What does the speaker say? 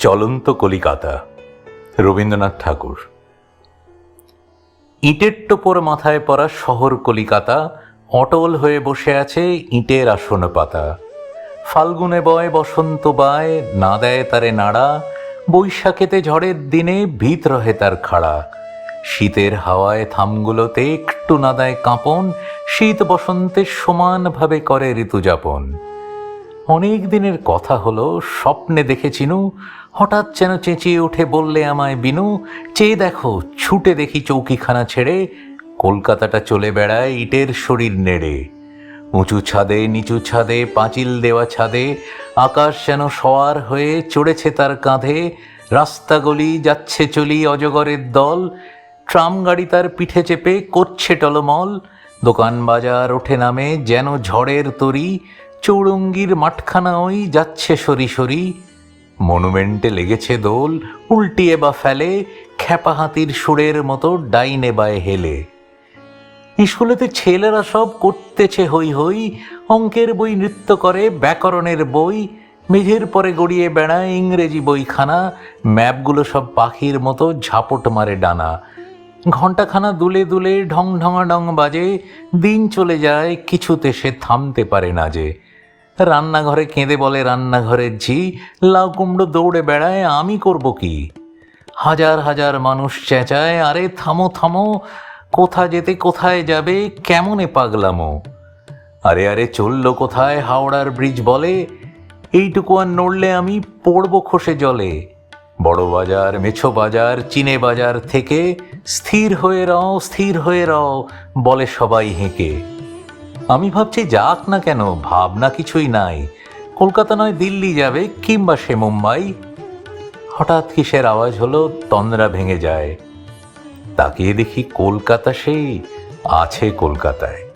চলন্ত কলিকাতা, রবীন্দ্রনাথ ঠাকুর। ইটের টোপর মাথায় পড়া শহর কলিকাতা অটল হয়ে বসে আছে ইটের আসন পাতা। ফাল্গুনে বয়, বসন্ত বায়, না দেয় তারে নাড়া, বৈশাখেতে ঝড়ের দিনে ভিত রহে তার খাড়া। শীতের হাওয়ায় থামগুলোতে একটু না দেয় কাঁপন, শীত বসন্তের সমানভাবে করে ঋতুযাপন। অনেক দিনের কথা হলো, স্বপ্নে দেখেছিনু হঠাৎ যেন চেঁচিয়ে উঠে বললে আমায়, বিনু, চেয়ে দেখো, ছুটে দেখি চৌকিখানা ছেড়ে, কলকাতাটা চলে বেড়ায় ইটের শরীর নেড়ে। উঁচু ছাদে, নিচু ছাদে, পাঁচিল দেওয়া ছাদে, আকাশ যেন সওয়ার হয়ে চড়েছে তার কাঁধে, রাস্তা গলি যাচ্ছে চলি অজগরের দল, ট্রাম গাড়ি তার পিঠে চেপে করছে টলমল, দোকান বাজার ওঠে নামে যেন ঝড়ের তরি চৌরঙ্গির মাঠখানা ওই যাচ্ছে সরি সরি। মনুমেন্টে লেগেছে দোল, উল্টিয়ে বা ফেলে, খ্যাপা হাতির সুরের মতো ডাইনে বায়ে হেলে। স্কুলেতে ছেলেরা সব করতেছে হই হই, অঙ্কের বই নৃত্য করে, ব্যাকরণের বই মেঝের পরে গড়িয়ে বেড়ায় ইংরেজি বইখানা, ম্যাপগুলো সব পাখির মতো ঝাপট মারে ডানা। ঘণ্টাখানা দুলে দুলে ঢং ডং বাজে, দিন চলে যায়, কিছুতে সে থামতে পারে না যে। রান্নাঘরে কেঁদে বলে রান্নাঘরের ঝি, লাউ কুমড়ো দৌড়ে বেড়ায়, আমি করব কি? হাজার হাজার মানুষ চেঁচায়, আরে থামো থামো, কোথা যেতে, কোথায় যাবে, কেমনে পাগলামো? আরে আরে, চলল কোথায়? হাওড়ার ব্রিজ বলে, এইটুকু আর নড়লে আমি পড়ব খসে জলে। বড় বাজার, মেছো বাজার, চিনে বাজার থেকে, স্থির হয়ে রও, স্থির হয়ে রও, বলে সবাই হেঁকে। আমি ভাবছি যাক না কেন, ভাবনা কিছুই নাই। কলকাতা নয়, দিল্লি যাবে কিংবা সে মুম্বাই। হঠাৎ কিসের আওয়াজ হলো, তন্দ্রা ভেঙে যায়। তাকিয়ে দেখি কলকাতা সেই, আছে কলকাতায়।